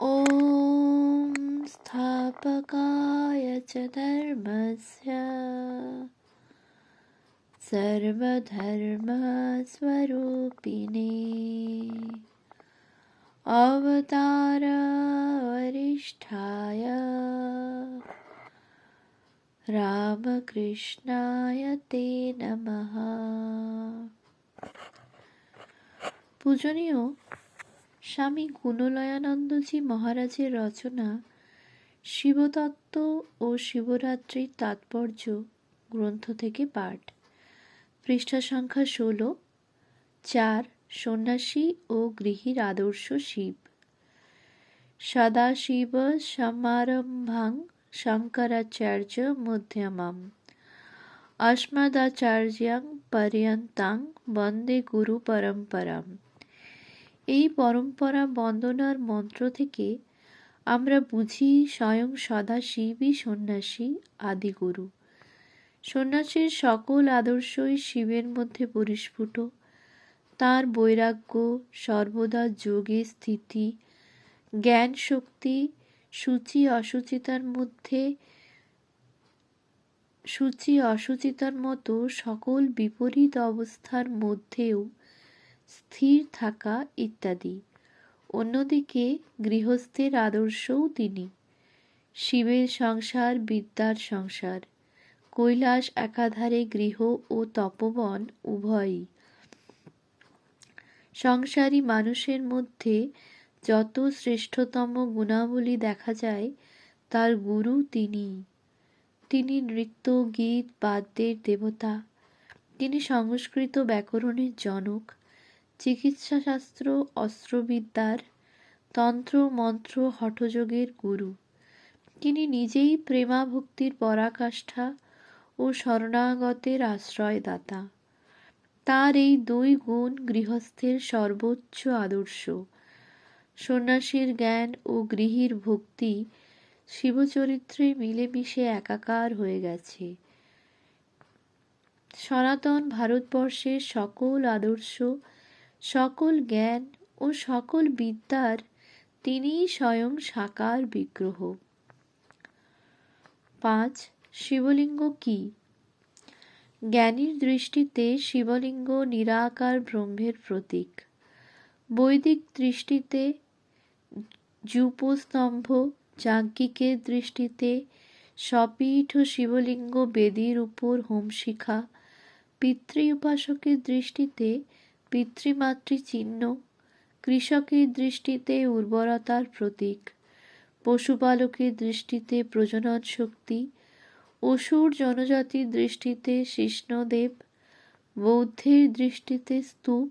ॐ स्थापकाय च धर्मस्य सर्वधर्मस्वरूपिणे अवतार वरिष्ठाय रामकृष्णाय ते नमः। पूजनीय স্বামী গুণলয়ানন্দজি মহারাজের রচনা, শিবতত্ত্ব ও শিবরাত্রির তাৎপর্য গ্রন্থ থেকে পাঠ। পৃষ্ঠা সংখ্যা ষোলো, চার, সন্ন্যাসী ও গৃহীর আদর্শ শিব। সদাশিব সমারম্ভাং শঙ্করাচার্য মধ্যমাম। অস্মদাচার্যাং পর্যন্তাং বন্দে গুরু পরম্পরাম এই পরম্পরা বন্দনার মন্ত্র থেকে আমরা বুঝি স্বয়ং সদা শিবই সন্ন্যাসী, আদিগুরু। সন্ন্যাসীর সকল আদর্শই শিবের মধ্যে পরিস্ফুট। তার বৈরাগ্য, সর্বদা যোগে স্থিতি জ্ঞান শক্তি সূচি অসুচিতার মধ্যে, সূচি অসুচিতার মতো সকল বিপরীত অবস্থার মধ্যেও স্থির থাকা ইত্যাদি। অন্যদিকে গৃহস্থের আদর্শও তিনি। শিবের সংসার, বিদ্যার সংসার। কৈলাস একাধারে গৃহ ও তপবন উভয়ই। সংসারী মানুষের মধ্যে যত শ্রেষ্ঠতম গুণাবলী দেখা যায়, তার গুরু তিনি। তিনি নৃত্য, গীত, বাদ্যের দেবতা। তিনি সংস্কৃত ব্যাকরণের জনক। চিকিৎসাশাস্ত্র, অস্ত্রবিদ্যার তন্ত্র, মন্ত্র, হঠযোগের গুরু। তিনি নিজেই প্রেমাভক্তির পরাকাষ্ঠা ও শরণাগতের আশ্রয়দাতা। তার এই দুই গুণ গৃহস্থের সর্বোচ্চ আদর্শ। সন্ন্যাসীর জ্ঞান ও গৃহীর ভক্তি শিবচরিত্রে মিলেমিশে একাকার হয়ে গেছে। সনাতন ভারতবর্ষের সকল আদর্শ সকল জ্ঞান ও সকল বিদ্যার তিনিই স্বয়ং সাকার বিগ্রহ। পাঁচ, শিবলিঙ্গ কি? জ্ঞানীর দৃষ্টিতে শিবলিঙ্গ নিরাকার ব্রহ্মের প্রতীক। বৈদিক দৃষ্টিতে যুপস্তম্ভ, যাজ্ঞিকের দৃষ্টিতে সপীঠ শিবলিঙ্গ বেদির উপর হোমশিখা, পিতৃ উপাসকের দৃষ্টিতে পিতৃমাতৃ চিহ্ন কৃষকের দৃষ্টিতে উর্বরতার প্রতীক, পশুপালকের দৃষ্টিতে প্রজনন শক্তি, অসুর জনজাতির দৃষ্টিতে শিষ্ণদেব বৌদ্ধের দৃষ্টিতে স্তূপ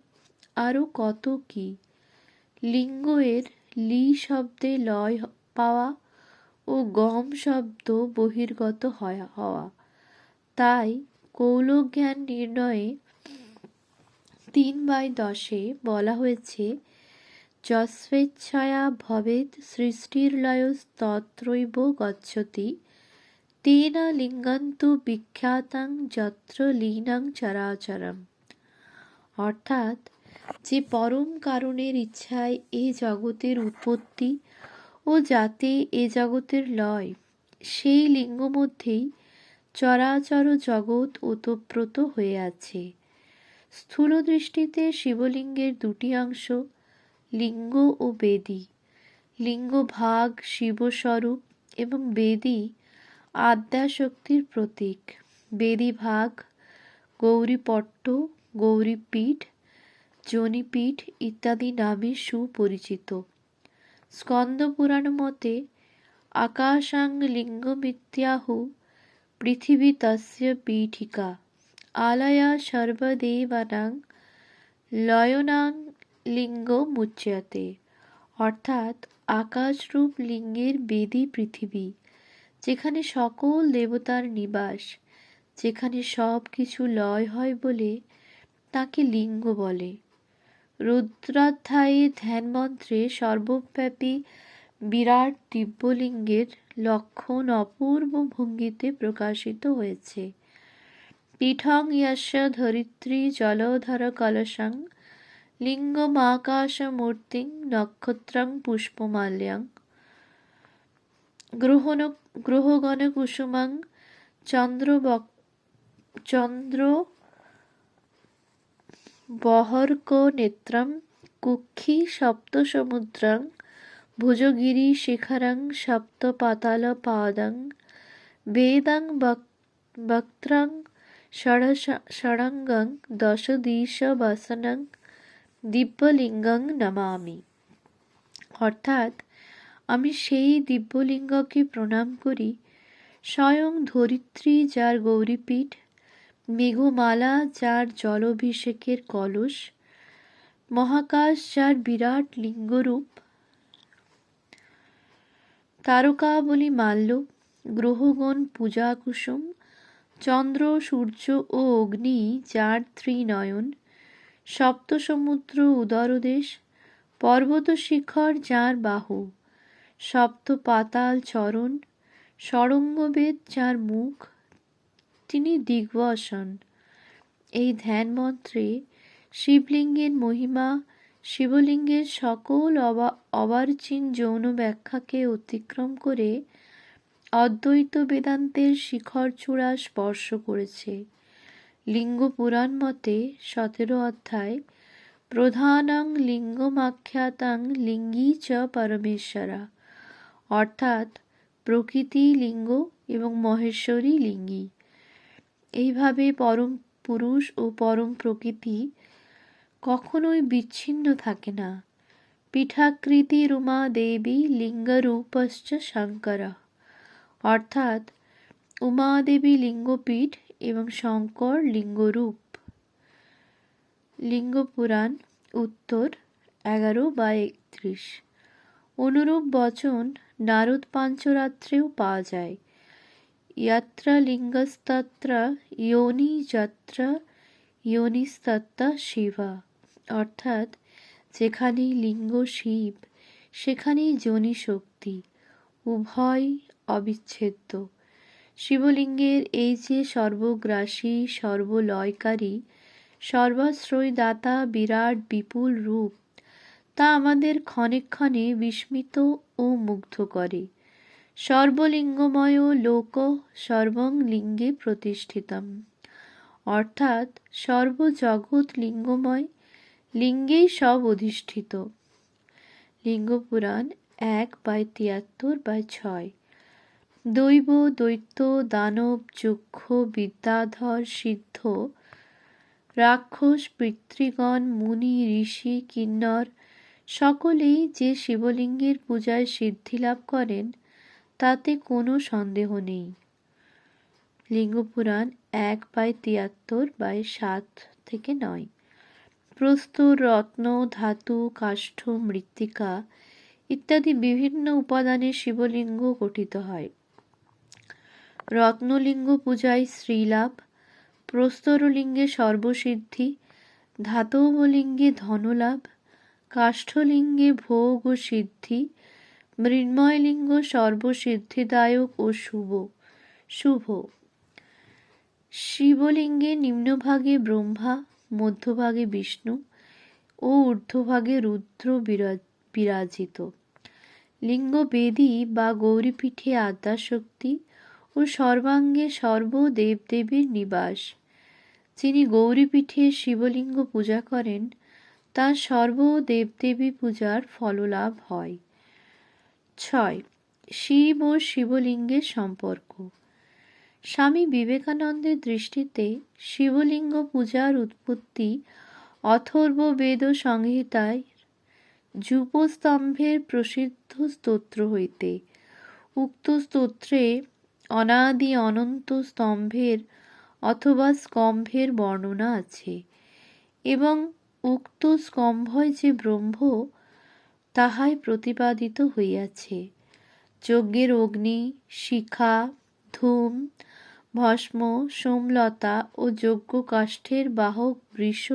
আরও কত কি? লিঙ্গ এর লি শব্দে লয় পাওয়া ও গম শব্দ বহির্গত হওয়া। তাই কৌলজ্ঞান নির্ণয়ে তিন বাই দশে বলা হয়েছে, যস্বেচ্ছায়া ভবেদ সৃষ্টির লয়স্তত্রৈব গচ্ছতি, তেন লিঙ্গন্তু বিখ্যাতাং যত্র লীনাং চরাচরম। অর্থাৎ, যে পরম কারণের ইচ্ছায় এ জগতের উৎপত্তি ও যাতে এ জগতের লয়, সেই লিঙ্গ মধ্যেই চরাচর জগৎ ওতপ্রোত হয়ে আছে। স্থূল দৃষ্টিতে শিবলিঙ্গের দুটি অংশ, লিঙ্গ ও বেদী। লিঙ্গ ভাগ শিবস্বরূপ এবং বেদী আদ্যাশক্তির প্রতীক। বেদী ভাগ গৌরীপট্ট, গৌরীপীঠ, জনিপীঠ ইত্যাদি নামে সুপরিচিত। স্কন্দ পুরাণ মতে, আকাশাং লিঙ্গমিত্যাহু পৃথিবী তস্য পীঠিকা। আলয়া সর্বদেবানাং লয়নাং লিঙ্গ মুচ্যতে অর্থাৎ আকাশরূপ লিঙ্গের বেদি পৃথিবী, যেখানে সকল দেবতার নিবাস, যেখানে সব কিছু লয় হয় বলে তাকে লিঙ্গ বলে। রুদ্রাধ্যায়ে ধ্যানমন্ত্রে সর্বব্যাপী বিরাট দিব্যলিঙ্গের লক্ষণ অপূর্ব ভঙ্গিতে প্রকাশিত হয়েছে। পীঠং ইয়াস্য ধরিত্রী জলধর কলসং লিঙ্গমাকাশমূর্তিং নক্ষত্রং পুষ্পমাল্যং গ্রহণ গ্রহগণকুসুমং চন্দ্র চন্দ্র বহর্ক নেত্রম কুক্ষি সপ্তসমুদ্রং ভুজগিরি শিখরং সপ্ত পাতাল পাদং বেদং বক্ত্রং ষড়ঙ্গং দশ দিশ বাসনং দিব্যলিঙ্গং নমামি অর্থাৎ, আমি সেই দিব্যলিঙ্গকে প্রণাম করি, স্বয়ং ধরিত্রী যার গৌরীপীঠ, মেঘমালা যার জলভিষেকের কলস, মহাকাশ যার বিরাট লিঙ্গরূপ, তারকাবলী মাল্য, গ্রহগণ পূজা কুসুম চন্দ্র, সূর্য ও অগ্নি যার ত্রিনয়ন সপ্ত সমুদ্র উদরদেশ পর্বত শিখর যার বাহু সপ্ত পাতাল চরণ, সরঙ্গবেদ যার মুখ, তিনি দিগ্বসন এই ধ্যান মন্ত্রে শিবলিঙ্গের মহিমা, শিবলিঙ্গের সকল অবা, অবার্চিন যৌন ব্যাখ্যাকে অতিক্রম করে অদ্বৈত বেদান্তের শিখর চূড়া স্পর্শ করেছে। লিঙ্গ পুরাণ মতে সতেরো অধ্যায়, প্রধানং লিঙ্গমাখ্যাতাং লিঙ্গি চ পরমেশ্বরা। অর্থাৎ প্রকৃতি লিঙ্গ এবং মহেশ্বরী লিঙ্গী। এইভাবে পরম পুরুষ ও পরম প্রকৃতি কখনোই বিচ্ছিন্ন থাকে না। পিঠাকৃতি রুমা দেবী লিঙ্গরূপশ্চ শঙ্কর। অর্থাৎ উমাদেবী লিঙ্গপীঠ এবং শঙ্কর লিঙ্গরূপ। লিঙ্গপুরাণ উত্তর এগারো বা একত্রিশ। অনুরূপ বচন নারদ পাঞ্চরাত্রেও পাওয়া যায়। ইয়াত্রা লিঙ্গস্তত্র ইয়োনি যাত্র ইয়োনিস্তত্তা শিবা। অর্থাৎ যেখানেই লিঙ্গ শিব, সেখানেই যোনি শক্তি। উভয় অবিচ্ছেদ্য। শিবলিঙ্গের এই যে সর্বগ্রাসী, সর্বলয়কারী সর্বাশ্রয় দাতা বিরাট বিপুল রূপ, তা আমাদের ক্ষণে ক্ষণে বিস্মিত ও মুগ্ধ করে। সর্বলিঙ্গময় লোক সর্বং লিঙ্গে প্রতিষ্ঠিতম। অর্থাৎ সর্বজগৎ লিঙ্গময়, লিঙ্গেই সব অধিষ্ঠিত। লিঙ্গপুরাণ এক বাই তিয়াত্তর বাই ছয়। দৈব দৈত্য দানব যক্ষ বিদ্যাধর সিদ্ধ। রাক্ষস, পিতৃগণ, মুনি, ঋষি, কিন্নর সকলেই যে শিবলিঙ্গের পূজায় সিদ্ধি লাভ করেন, তাতে কোনো সন্দেহ নেই। লিঙ্গপুরাণ এক বাই তিয়াত্তর বাই সাত থেকে নয়। প্রস্তর রত্ন, ধাতু, কাষ্ঠ, মৃত্তিকা ইত্যাদি বিভিন্ন উপাদানে শিবলিঙ্গ গঠিত হয়। রত্নলিঙ্গ পূজায় শ্রীলাভ, প্রস্তরলিঙ্গে সর্বসিদ্ধি, ধাতবলিঙ্গে ধনলাভ, কাষ্ঠলিঙ্গে ভোগ ও সিদ্ধি মৃন্ময়লিঙ্গ সর্বসিদ্ধিদায়ক ও শুভ। শুভ। শিবলিঙ্গে নিম্নভাগে ব্রহ্মা, মধ্যভাগে বিষ্ণু ও ঊর্ধ্বভাগে রুদ্র বিরাজিত। লিঙ্গবেদী বা গৌরীপীঠে আদ্যাশক্তি ও সর্বাঙ্গে সর্ব দেবদেবীর নিবাস। যিনি গৌরীপীঠে শিবলিঙ্গ পূজা করেন, তার সর্ব দেবদেবী পূজার ফললাভ হয়। ছয়, শিব ও শিবলিঙ্গের সম্পর্ক। স্বামী বিবেকানন্দের দৃষ্টিতে শিবলিঙ্গ পূজার উৎপত্তি অথর্ব বেদ সংহিতায় যুপস্তম্ভের প্রসিদ্ধ স্তোত্র হইতে। উক্ত স্তোত্রে অনাদি অনন্ত স্তম্ভের অথবা স্কম্ভের বর্ণনা আছে এবং উক্ত স্কম্ভয় যে ব্রহ্ম, তাহাই প্রতিপাদিত হইয়াছে। যজ্ঞের অগ্নি, শিখা, ধূম, ভস্ম, সোমলতা ও যজ্ঞ কাষ্ঠের বাহক বৃষ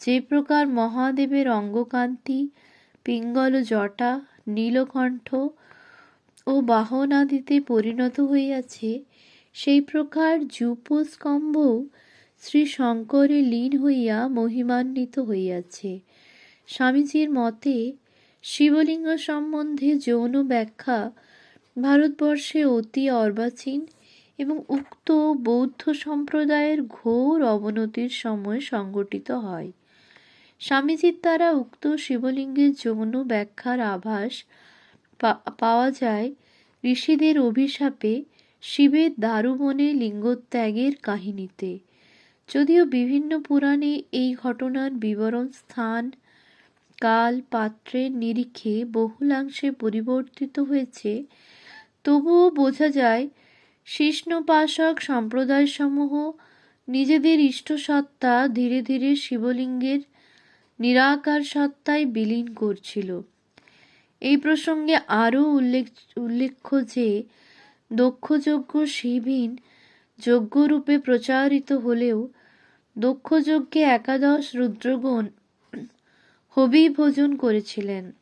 যে প্রকার মহাদেবের অঙ্গকান্তি, পিঙ্গল জটা, নীলকণ্ঠ ও বাহনাদিতে পরিণত হইয়াছে, সেই প্রকার যূপস্কম্ভ শ্রী শঙ্করে লীন হইয়া মহিমান্বিত হইয়াছে। স্বামীজির মতে, শিবলিঙ্গ সম্বন্ধে যৌন ব্যাখ্যা ভারতবর্ষে অতি অর্বাচীন এবং উক্ত বৌদ্ধ সম্প্রদায়ের ঘোর অবনতির সময় সংগঠিত হয়। স্বামীজির দ্বারা উক্ত শিবলিঙ্গের যৌন ব্যাখ্যার আভাস পাওয়া যায় ঋষিদের অভিশাপে শিবের দারুবনে লিঙ্গত্যাগের কাহিনীতে। যদিও বিভিন্ন পুরাণে এই ঘটনার বিবরণ, স্থান, কাল, পাত্রের নিরিখে বহুলাংশে পরিবর্তিত হয়েছে, তবুও বোঝা যায় শিষ্ণোপাসক সম্প্রদায়সমূহ নিজেদের ইষ্টসত্তা ধীরে ধীরে শিবলিঙ্গের নিরাকার সত্তায় বিলীন করছিল। এই প্রসঙ্গে আরও উল্লেখ, উল্লেখ্য যে দক্ষযজ্ঞ শিবহীন যজ্ঞরূপে প্রচারিত হলেও দক্ষযজ্ঞে একাদশ রুদ্রগণ হবি ভোজন করেছিলেন।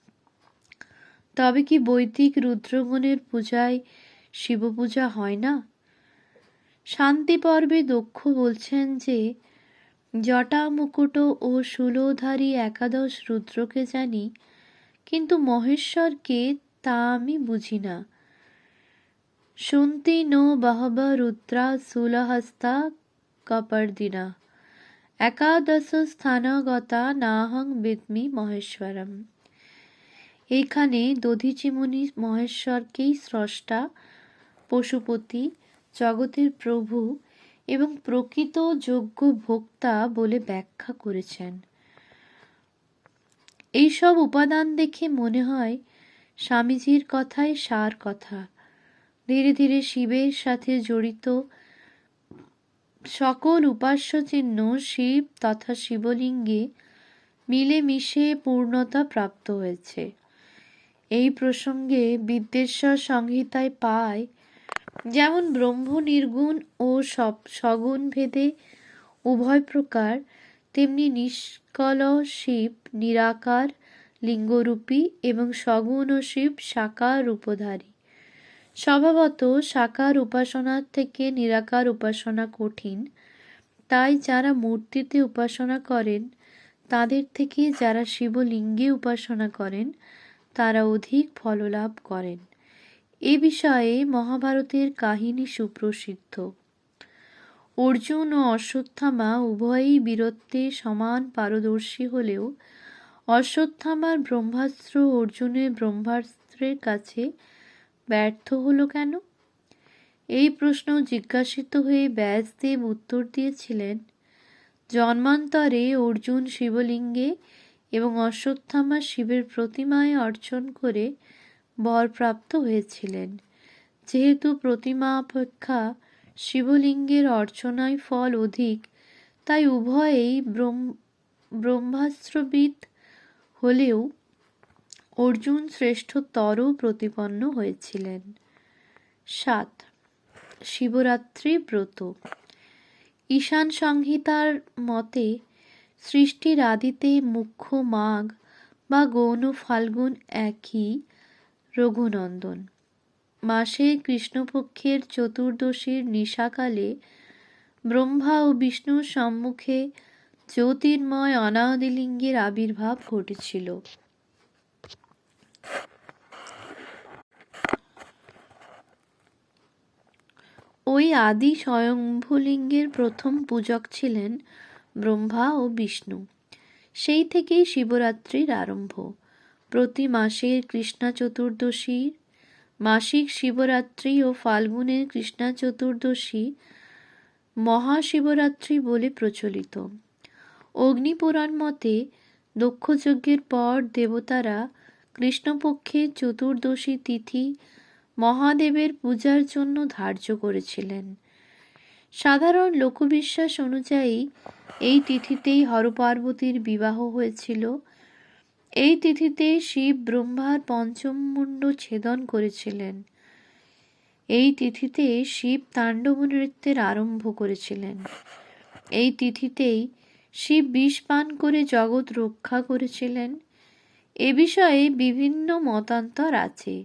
তবে কি বৈদিক রুদ্রগণের পূজায় শিব পূজা হয় না? শান্তি পর্বে দক্ষ বলছেন যে জটা মুকুট ও শূলধারী একাদশ রুদ্রকে জানি কিন্তু মহেশ্বরকে তা আমি বুঝি না। শুনতি নো বাহবা রুদ্রা সুলহস্তা কপর্দিনা। একাদশ স্থানগতা নাহং বিদ্মি মহেশ্বরম। এইখানে দধিচিমুনি মহেশ্বরকেই স্রষ্টা, পশুপতি, জগতের প্রভু এবং প্রকৃত যোগ্য ভোক্তা বলে ব্যাখ্যা করেছেন। এইসব উপাদান দেখে মনে হয় স্বামীজির কথাই সার কথা। ধীরে ধীরে শিবের সাথে জড়িত সকল উপাস্য চিহ্ন শিব তথা শিবলিঙ্গে মিলেমিশে পূর্ণতা প্রাপ্ত হয়েছে। এই প্রসঙ্গে বিদ্বেশ্বর সংহিতায় পায়, যেমন ব্রহ্ম নির্গুণ ও সব, সগুণ ভেদে উভয় প্রকার তেমনি নিষ্কল শিব নিরাকার, লিঙ্গরূপী এবং সগুণ শিব সাকার রূপধারী। স্বভাবত সাকার উপাসনার থেকে নিরাকার উপাসনা কঠিন। তাই যারা মূর্তিতে উপাসনা করেন, তাদের থেকে যারা শিবলিঙ্গে উপাসনা করেন, তারা অধিক ফললাভ করেন। এ বিষয়ে মহাভারতের কাহিনী সুপ্রসিদ্ধ। অর্জুন ও অশ্বত্থামা উভয়ই বীরত্বে সমান পারদর্শী হলেও অশ্বত্থামার ব্রহ্মাস্ত্র অর্জুনের ব্রহ্মাস্ত্রের কাছে ব্যর্থ হলো কেন? এই প্রশ্ন জিজ্ঞাসিত হয়ে ব্যাসদেব উত্তর দিয়েছিলেন, জন্মান্তরে অর্জুন শিবলিঙ্গে এবং অশ্বত্থামা শিবের প্রতিমায় অর্চন করে বরপ্রাপ্ত হয়েছিলেন। যেহেতু প্রতিমা অপেক্ষা শিবলিঙ্গের অর্চনায় ফল অধিক, তাই উভয়েই ব্রহ্মাস্ত্রবিদ হলেও অর্জুন শ্রেষ্ঠতর প্রতিপন্ন হয়েছিলেন। সাত, শিবরাত্রি ব্রত। ঈশান সংহিতার মতে, সৃষ্টির আদিতে মুখ্য মাঘ বা গৌণ ফাল্গুন একই রঘুনন্দন। মাসে কৃষ্ণপক্ষের চতুর্দশীর নিশাকালে ব্রহ্মা ও বিষ্ণুর সম্মুখে জ্যোতির্ময় অনাদিলিঙ্গের আবির্ভাব ঘটেছিল। ওই আদি স্বয়ম্ভুলিঙ্গের প্রথম পূজক ছিলেন ব্রহ্মা ও বিষ্ণু। সেই থেকেই শিবরাত্রির আরম্ভ। প্রতি মাসের কৃষ্ণা চতুর্দশীর মাসিক শিবরাত্রি ও ফাল্গুনের কৃষ্ণা চতুর্দশী মহাশিবরাত্রি বলে প্রচলিত। অগ্নিপুরাণ মতে দক্ষযজ্ঞের পর দেবতারা কৃষ্ণপক্ষের চতুর্দশী তিথি মহাদেবের পূজার জন্য ধার্য করেছিলেন। সাধারণ লোকবিশ্বাস অনুযায়ী এই তিথিতেই হরপার্বতীর বিবাহ হয়েছিল। এই তিথিতে শিব ব্রহ্মার পঞ্চম মুণ্ড ছেদন করেছিলেন। এই তিথিতে শিব তাণ্ডব নৃত্যের আরম্ভ করেছিলেন। এই তিথিতেই শিব বিষ পান করে জগৎ রক্ষা করেছিলেন। এ বিষয়ে বিভিন্ন মতান্তর আছে।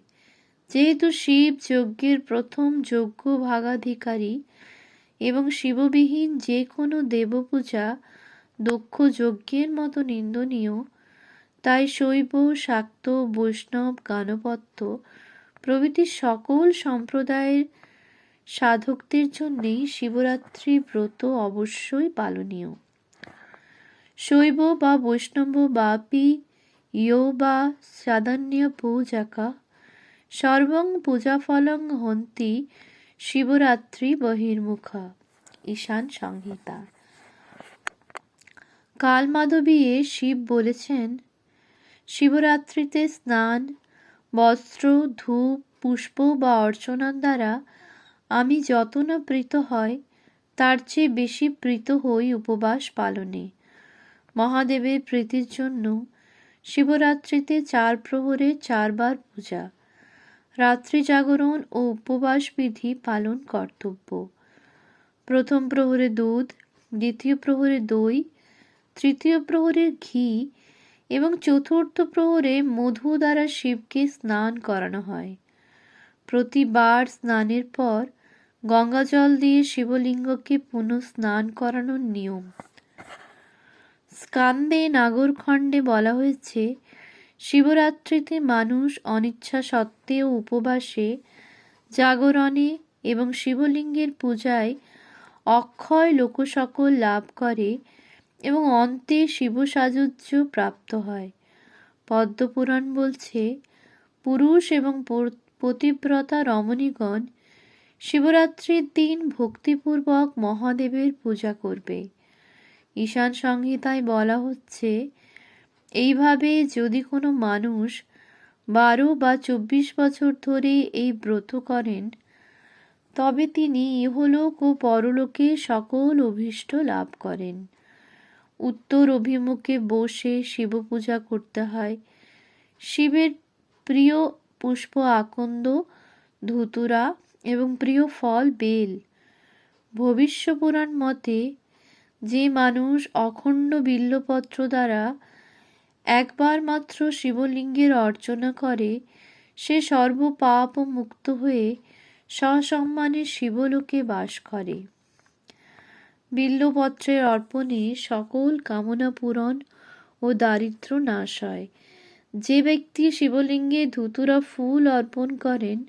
যেহেতু শিব যজ্ঞের প্রথম যজ্ঞ ভাগাধিকারী এবং শিববিহীন যে কোনো দেবপূজা, দক্ষ যজ্ঞের মতো নিন্দনীয় তাই শৈব, শাক্ত, বৈষ্ণব গানপত্য প্রভৃতি সকল সম্প্রদায়ের সাধকদের জন্যেই শিবরাত্রি ব্রত অবশ্যই পালনীয়। শৈব বা বৈষ্ণব বাপি ইয় বা সাধান্য পূজাকা সর্বং পূজাফলং হন্তি শিবরাত্রি বহির্মুখা। ঈশান সংহিতা। কালমাধবীয়ে শিব বলেছেন শিবরাত্রিতে স্নান, বস্ত্র, ধূপ, পুষ্প বা অর্চনার দ্বারা আমি যত না প্রীত হয়, তার চেয়ে বেশি প্রীত হই উপবাস পালনে। মহাদেবের প্রীতির জন্য শিবরাত্রিতে চার প্রহরে চারবার পূজা, রাত্রি জাগরণ ও উপবাস বিধি পালন কর্তব্য। প্রথম প্রহরে দুধ, দ্বিতীয় প্রহরে দই, তৃতীয় প্রহরে ঘি এবং চতুর্থ প্রহরে মধু দ্বারা শিবকে স্নান করানো হয়। প্রতিবার স্নানের পর গঙ্গা জল দিয়ে শিবলিঙ্গকে পুনঃ স্নান করানোর নিয়ম। স্কান্দে নাগরখণ্ডে বলা হয়েছে, শিবরাত্রিতে মানুষ অনিচ্ছা সত্ত্বেও উপবাসে, জাগরণে এবং শিবলিঙ্গের পূজায় অক্ষয় লোকসকল লাভ করে এবং অন্তে শিব সাজুজ্য প্রাপ্ত হয়। পদ্মপুরাণ বলছে, পুরুষ এবং পতিব্রতা রমণীগণ শিবরাত্রির দিন ভক্তিপূর্বক মহাদেবের পূজা করবে। ঈশান সংহিতায় বলা হচ্ছে, এইভাবে যদি কোনো মানুষ বারো বা চব্বিশ বছর ধরে এই ব্রত করেন, তবে তিনি ইহলোক ও পরলোকে সকল অভীষ্ট লাভ করেন। উত্তর অভিমুখে বসে শিব পূজা করতে হয়। শিবের প্রিয় পুষ্প আকন্দ, ধুতুরা এবং প্রিয় ফল বেল। ভবিষ্য পুরাণ মতে, যে মানুষ অখণ্ড বিল্লপত্র দ্বারা একবার মাত্র শিবলিঙ্গের অর্চনা করে, সে সর্বপাপ মুক্ত হয়ে সসম্মানে শিবলোকে বাস করে। বিল্লপত্রের অর্পণে সকল কামনা পূরণ ও দারিদ্র নাশ হয়। যে ব্যক্তি শিবলিঙ্গে ধুতুরা ফুল অর্পণ করেন,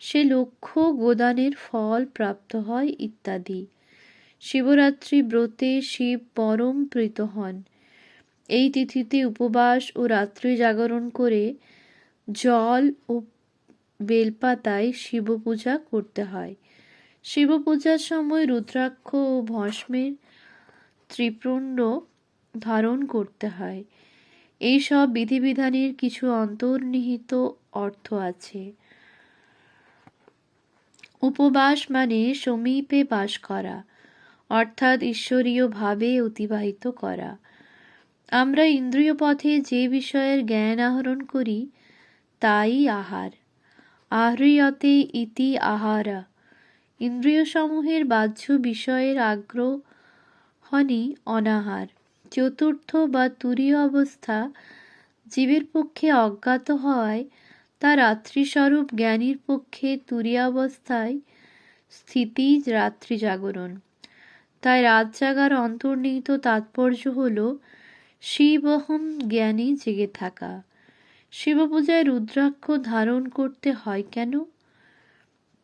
সে লক্ষ গোদানের ফল প্রাপ্ত হয় ইত্যাদি। শিবরাত্রি ব্রতে শিব পরম প্রীত হন। এই তিথিতে উপবাস ও রাত্রি জাগরণ করে জল ও বেলপাতায় শিব পূজা করতে হয়। শিব পূজার সময় রুদ্রাক্ষ ও ভস্মের ত্রিপুণ্ড ধারণ করতে হয়। এই সব বিধিবিধানের কিছু অন্তর্নিহিত অর্থ আছে। উপবাস মানে সমীপে বাস করা, অর্থাৎ ঈশ্বরীয় ভাবে অতিবাহিত করা। আমরা ইন্দ্রিয় পথে যে বিষয়ের জ্ঞান আহরণ করি, তাই আহার। আহ্রিয়তে ইতি আহারা। ইন্দ্রিয়সমূহের বাহ্য বিষয়ের আগ্রহণই অনাহার। চতুর্থ বা তুরীয় অবস্থা জীবের পক্ষে অজ্ঞাত হওয়ায় তা রাত্রিস্বরূপ জ্ঞানীর পক্ষে তুরীয়াবস্থায় স্থিতি রাত্রি জাগরণ। তাই রাত জাগার অন্তর্নিহিত তাৎপর্য হল শিবহম জ্ঞানী জেগে থাকা। শিবপূজায় রুদ্রাক্ষ ধারণ করতে হয় কেন?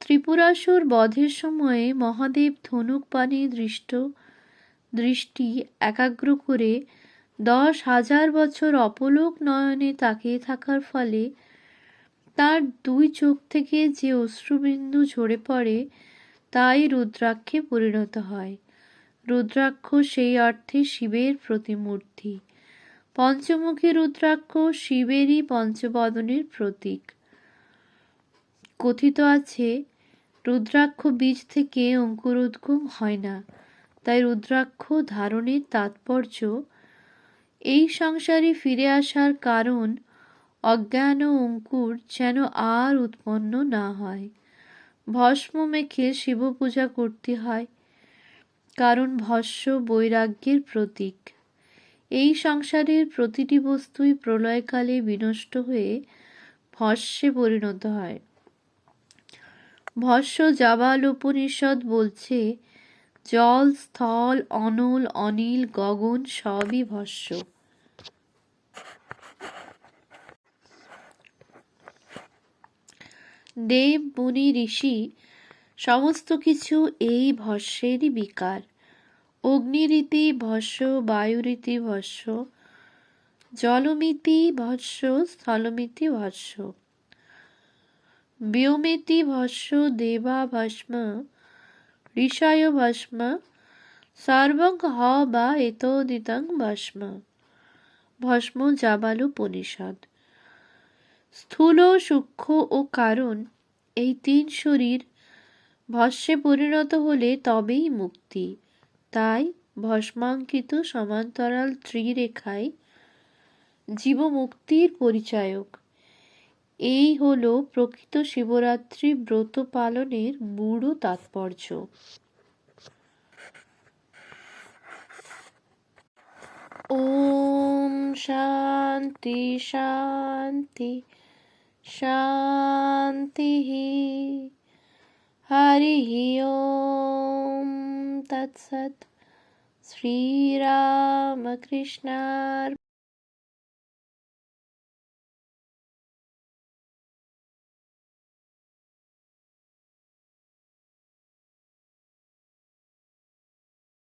ত্রিপুরাসুর বধের সময়ে মহাদেব ধনুক পানি দৃষ্ট দৃষ্টি একাগ্র করে দশ হাজার বছর অপলোক নয়নে তাকিয়ে থাকার ফলে তার দুই চোখ থেকে যে অশ্রুবিন্দু ঝরে পড়ে, তাই রুদ্রাক্ষে পরিণত হয়। রুদ্রাক্ষ সেই অর্থে শিবের প্রতিমূর্তি। পঞ্চমুখী রুদ্রাক্ষ শিবেরই পঞ্চবদনের প্রতীক। কথিত আছে, রুদ্রাক্ষ বীজ থেকে অঙ্কুরোদ্গম হয় না। তাই রুদ্রাক্ষ ধারণের তাৎপর্য, এই সংসারে ফিরে আসার কারণ অজ্ঞান ও অঙ্কুর যেন আর উৎপন্ন না হয়। ভস্ম মেখে শিব পূজা করতে হয়, কারণ ভস্য বৈরাগ্যের প্রতীক। এই সংসারের প্রতিটি বস্তুই প্রলয়কালে বিনষ্ট হয়ে ভস্যে পরিণত হয়। ভস্য জাবাল উপনিষদ বলছে, জল, স্থল, অনল, অনিল, গগন সবই ভস্য দেব, মুনি, ঋষি, সমস্ত কিছু এই ভস্যেরই বিকার। অগ্নিরীতি ভস্য বায়ুরীতি ভস্য জলমিতি ভস্য স্থলমিতি ভস্য ব্যোমেতি ভস্য দেবা ভস্ম ঋষায় ভস্ম সর্বং হ বা এতোদিতং ভস্ম ভস্ম জাবালোপনিষদ। স্থূল, সূক্ষ্ম ও কারণ এই তিন শরীর ভস্যে পরিণত হলে তবেই মুক্তি। তাই ভস্মাঙ্কিত সমান্তরাল ত্রিরেখায় জীবমুক্তির পরিচায়ক। এই হল প্রকৃত শিবরাত্রি ব্রত পালনের মূঢ় তাৎপর্য। ওম শান্তি শান্তি শান্তি হরি ওম তৎসৎ। শ্রীরামকৃষ্ণার